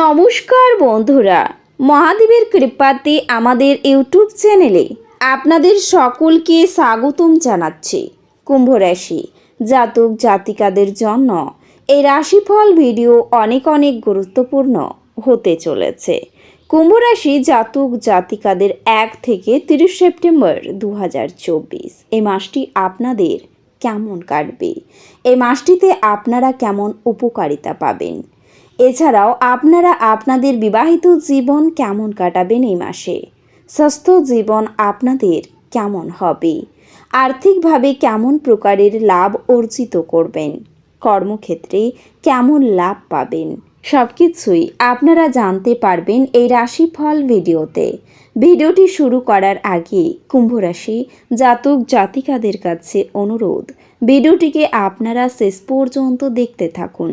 নমস্কার বন্ধুরা। মহাদেবের কৃপাতে আমাদের ইউটিউব চ্যানেলে আপনাদের সকলকে স্বাগতম জানাচ্ছি কুম্ভ রাশি জাতক জাতিকাদের জন্য। এই রাশিফল ভিডিও অনেক অনেক গুরুত্বপূর্ণ হতে চলেছে। কুম্ভ রাশি জাতক জাতিকাদের এক থেকে তিরিশ সেপ্টেম্বর দু হাজার চব্বিশ। এই মাসটি আপনাদের কেমন কাটবে? এই মাসটিতে আপনারা কেমন উপকারিতা পাবেন? এছাড়াও আপনারা আপনাদের বিবাহিত জীবন কেমন কাটাবেন এই মাসে? স্বাস্থ্য জীবন আপনাদের কেমন হবে? আর্থিকভাবে কেমন প্রকারের লাভ অর্জিত করবেন? কর্মক্ষেত্রে কেমন লাভ পাবেন? সব কিছুই আপনারা জানতে পারবেন এই রাশিফল ভিডিওতে। ভিডিওটি শুরু করার আগে কুম্ভ রাশি জাতক জাতিকাদের কাছে অনুরোধ, ভিডিওটিকে আপনারা শেষ পর্যন্ত দেখতে থাকুন।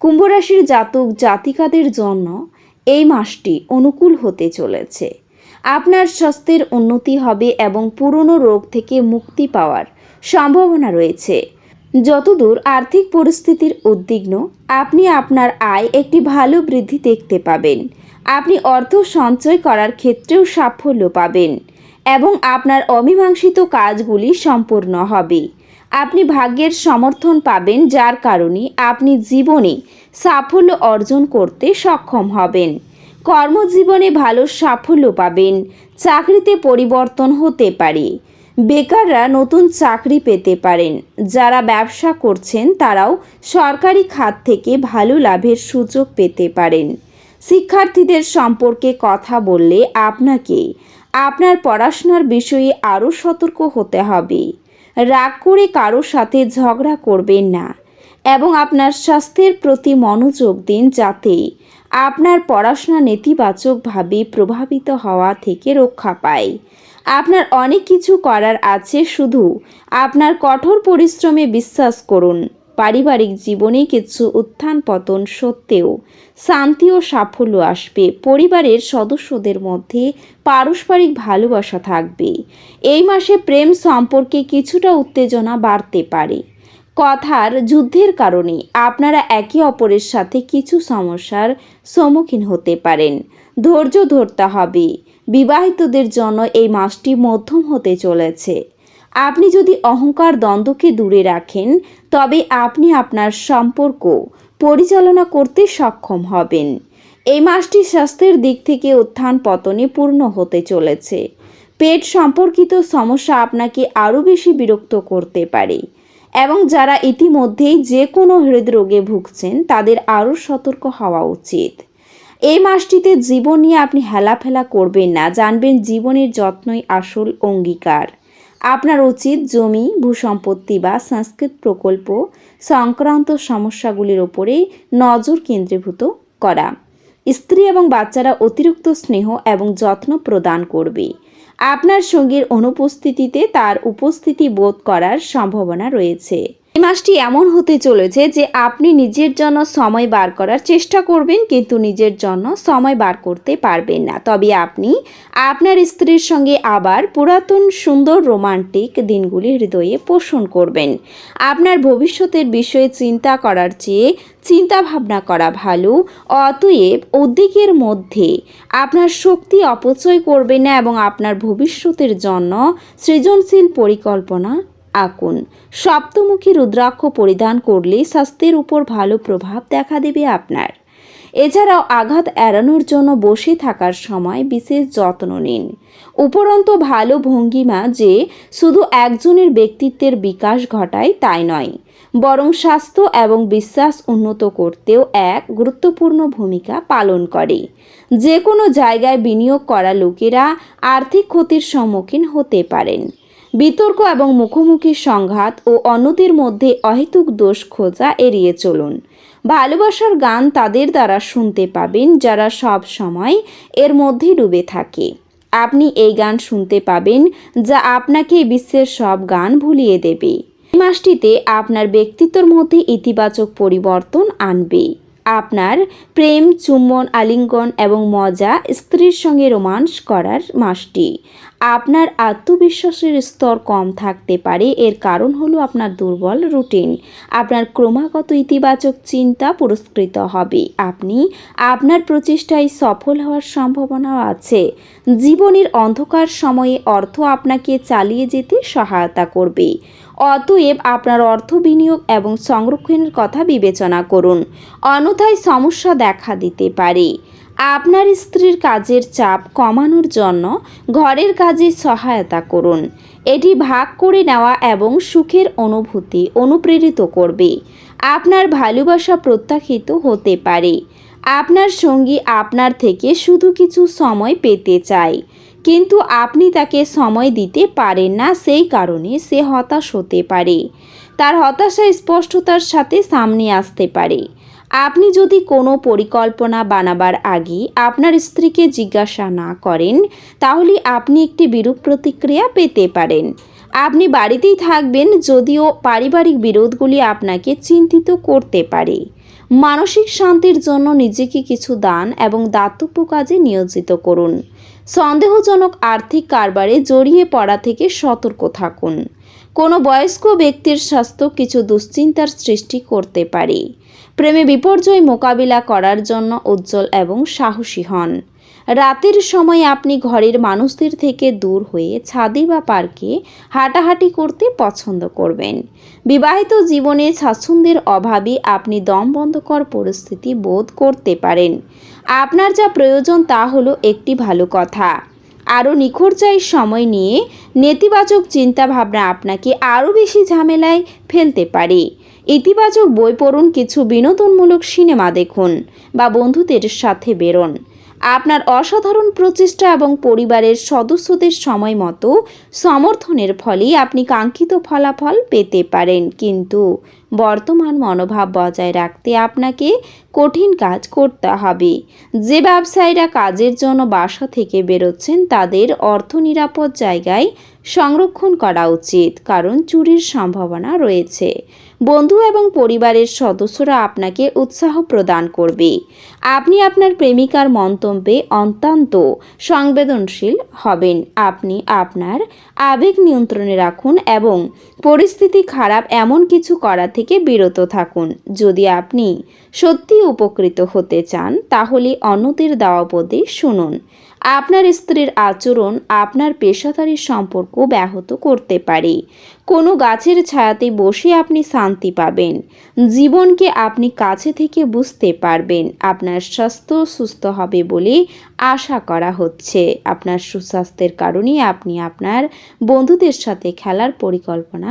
কুম্ভরাশির জাতক জাতিকাদের জন্য এই মাসটি অনুকূল হতে চলেছে। আপনার স্বাস্থ্যের উন্নতি হবে এবং পুরনো রোগ থেকে মুক্তি পাওয়ার সম্ভাবনা রয়েছে। যতদূর আর্থিক পরিস্থিতির উদ্বিগ্ন, আপনি আপনার আয় একটি ভালো বৃদ্ধি দেখতে পাবেন। আপনি অর্থ সঞ্চয় করার ক্ষেত্রেও সাফল্য পাবেন এবং আপনার অমীমাংসিত কাজগুলি সম্পূর্ণ হবে। আপনি ভাগ্যের সমর্থন পাবেন, যার কারণে আপনি জীবনে সাফল্য অর্জন করতে সক্ষম হবেন। কর্মজীবনে ভালো সাফল্য পাবেন, চাকরিতে পরিবর্তন হতে পারে। বেকাররা নতুন চাকরি পেতে পারেন, যারা ব্যবসা করছেন তারাও সরকারি খাত থেকে ভালো লাভের সুযোগ পেতে পারেন। শিক্ষার্থীদের সম্পর্কে কথা বললে আপনাকে আপনার পড়াশোনার বিষয়ে আরও সতর্ক হতে হবে। রাগ করে কারোর সাথে ঝগড়া করবেন না। এবং আপনার স্বাস্থ্যের প্রতি মনোযোগ দিন যাতে আপনার পড়াশোনা নেতিবাচকভাবে প্রভাবিত হওয়া থেকে রক্ষা পায়। আপনার অনেক কিছু করার আছে, শুধু আপনার কঠোর পরিশ্রমে বিশ্বাস করুন। পারিবারিক জীবনে কিছু উত্থান পতন সত্ত্বেও শান্তি ও সাফল্য আসবে। পরিবারের সদস্যদের মধ্যে পারস্পরিক ভালোবাসা থাকবে। এই মাসে প্রেম সম্পর্কে কিছুটা উত্তেজনা বাড়তে পারে। কথার যুদ্ধের কারণে আপনারা একে অপরের সাথে কিছু সমস্যার সম্মুখীন হতে পারেন। ধৈর্য ধরতে হবে। বিবাহিতদের জন্য এই মাসটি মধ্যম হতে চলেছে। আপনি যদি অহংকার দ্বন্দ্বকে দূরে রাখেন, তবে আপনি আপনার সম্পর্ক পরিচালনা করতে সক্ষম হবেন। এই মাসটি স্বাস্থ্যের দিক থেকে উত্থান পতনে পূর্ণ হতে চলেছে। পেট সম্পর্কিত সমস্যা আপনাকে আরও বেশি বিরক্ত করতে পারে এবং যারা ইতিমধ্যেই যে কোনো হৃদরোগে ভুগছেন, তাদের আরও সতর্ক হওয়া উচিত। এই মাসটিতে জীবন নিয়ে আপনি হেলাফেলা করবেন না, জানবেন জীবনের যত্নই আসল অঙ্গীকার। আপনার উচিত জমি, ভূসম্পত্তি বা সংস্কৃত প্রকল্প সংক্রান্ত সমস্যাগুলির ওপরে নজর কেন্দ্রীভূত করা। স্ত্রী এবং বাচ্চারা অতিরিক্ত স্নেহ এবং যত্ন প্রদান করবে। আপনার সঙ্গীর অনুপস্থিতিতে তার উপস্থিতি বোধ করার সম্ভাবনা রয়েছে। এই মাসটি এমন হতে চলেছে যে আপনি নিজের জন্য সময় বার করার চেষ্টা করবেন, কিন্তু নিজের জন্য সময় বার করতে পারবেন না। তবে আপনি আপনার স্ত্রীর সঙ্গে আবার পুরাতন সুন্দর রোমান্টিক দিনগুলি হৃদয়ে পোষণ করবেন। আপনার ভবিষ্যতের বিষয়ে চিন্তা করার চেয়ে চিন্তা ভাবনা করা ভালো, অতএব উদ্যোগের মধ্যে আপনার শক্তি অপচয় করবেন না এবং আপনার ভবিষ্যতের জন্য সৃজনশীল পরিকল্পনা আঁকুন। সপ্তমুখী রুদ্রাক্ষ পরিধান করলে স্বাস্থ্যের উপর ভালো প্রভাব দেখা দেবে আপনার। এছাড়াও আঘাত এড়ানোর জন্য বসে থাকার সময় বিশেষ যত্ন নিন। উপরন্ত ভালো ভঙ্গিমা যে শুধু একজনের ব্যক্তিত্বের বিকাশ ঘটায় তাই নয়, বরং স্বাস্থ্য এবং বিশ্বাস উন্নত করতেও এক গুরুত্বপূর্ণ ভূমিকা পালন করে। যে কোনো জায়গায় বিনিয়োগ করা লোকেরা আর্থিক ক্ষতির সম্মুখীন হতে পারেন। বিতর্ক এবং মুখোমুখি সংঘাত ও অন্যদের মধ্যে অহেতুক দোষ খোঁজা এড়িয়ে চলুন। ভালোবাসার গান তাদের দ্বারা শুনতে পাবেন যারা সব সময় এর মধ্যে ডুবে থাকে। আপনি এই গান শুনতে পাবেন যা আপনাকে বিশ্বের সব গান ভুলিয়ে দেবে। এই মাসটিতে আপনার ব্যক্তিত্বের মধ্যে ইতিবাচক পরিবর্তন আনবে। আপনার প্রেম, চুম্বন, আলিঙ্গন এবং মজা স্ত্রীর সঙ্গে রোমান্স করার মাসটি। আপনার আত্মবিশ্বাসের স্তর কম থাকতে পারে। এর কারণ হলো আপনার দুর্বল রুটিন। আপনার ক্রমাগত ইতিবাচক চিন্তা পুরস্কৃত হবে। আপনি আপনার প্রচেষ্টায় সফল হওয়ার সম্ভাবনাও আছে। জীবনের অন্ধকার সময়ে অর্থ আপনাকে চালিয়ে যেতে সহায়তা করবে। অতএব আপনার অর্থ বিনিয়োগ এবং সংরক্ষণের কথা বিবেচনা করুন। অন্যথায় সমস্যা দেখা দিতে পারে। আপনার স্ত্রীর কাজের চাপ কমানোর জন্য ঘরের কাজে সহায়তা করুন। এটি ভাগ করে নেওয়া এবং সুখের অনুভূতি অনুপ্রেরিত করবে। আপনার ভালোবাসা প্রত্যাখিত হতে পারে। আপনার সঙ্গী আপনার থেকে শুধু কিছু সময় পেতে চায়, কিন্তু আপনি তাকে সময় দিতে পারেন না সেই কারণে সে হতাশ হতে পারে। তার হতাশা স্পষ্টতার সাথে সামনে আসতে পারে। আপনি যদি কোনো পরিকল্পনা বানাবার আগে আপনার স্ত্রীকে জিজ্ঞাসা না করেন, তাহলে আপনি একটি বিরূপ প্রতিক্রিয়া পেতে পারেন। আপনি বাড়িতেই থাকবেন, যদিও পারিবারিক বিরোধগুলি আপনাকে চিন্তিত করতে পারে। মানসিক শান্তির জন্য নিজেকে কিছু দান এবং দাতব্য কাজে নিয়োজিত করুন। সন্দেহজনক আর্থিক কারবারে জড়িয়ে পড়া থেকে সতর্ক থাকুন। কোনো বয়স্ক ব্যক্তির স্বাস্থ্য কিছু দুশ্চিন্তার সৃষ্টি করতে পারে। প্রেমে বিপর্যয় মোকাবিলা করার জন্য উজ্জ্বল এবং সাহসী হন। রাতের সময় আপনি ঘরের মানুষদের থেকে দূর হয়ে ছাদে বা পার্কে হাঁটাহাঁটি করতে পছন্দ করবেন। বিবাহিত জীবনে স্বাচ্ছন্দ্যের অভাবে আপনি দমবন্ধকর পরিস্থিতি বোধ করতে পারেন। আপনার যা প্রয়োজন তা হলো একটি ভালো কথা। আরও নিখরচায় সময় নিয়ে নেতিবাচক চিন্তাভাবনা আপনাকে আরও বেশি ঝামেলায় ফেলতে পারে। ইতিবাচক বই পড়ুন, কিছু বিনোদনমূলক সিনেমা দেখুন বা বন্ধুদের সাথে বেরোন। আপনার অসাধারণ প্রচেষ্টা এবং পরিবারের সদস্যদের সময় মতো সমর্থনের ফলেই আপনি কাঙ্ক্ষিত ফলাফল পেতে পারেন। কিন্তু বর্তমান মনোভাব বজায় রাখতে আপনাকে কঠিন কাজ করতে হবে। যে ব্যবসায়ীরা কাজের জন্য বাসা থেকে বেরোচ্ছেন, তাদের অর্থ নিরাপদ জায়গায় সংরক্ষণ করা উচিত, কারণ চুরির সম্ভাবনা রয়েছে। বন্ধু এবং পরিবারের সদস্যরা আপনাকে উৎসাহ প্রদান করবে। আপনি আপনার প্রেমিকার মন্তব্যে অত্যন্ত সংবেদনশীল হবেন। আপনি আপনার আবেগ নিয়ন্ত্রণে রাখুন এবং পরিস্থিতি খারাপ এমন কিছু করা থেকে বিরত থাকুন। যদি আপনি সত্যি উপকৃত হতে চান, তাহলে অন্যদের দেওয়া উপদেশ শুনুন। আপনার স্ত্রীর আচরণ আপনার পেশাদারি সম্পর্ক ব্যাহত করতে পারে। কোনো গাছের ছায়াতে বসে আপনি শান্তি পাবেন। জীবনকে আপনি কাছে থেকে বুঝতে পারবেন। আপনার স্বাস্থ্য সুস্থ হবে বলে আশা করা হচ্ছে। আপনার সুস্বাস্থ্যের কারণে আপনি আপনার বন্ধুদের সাথে খেলার পরিকল্পনা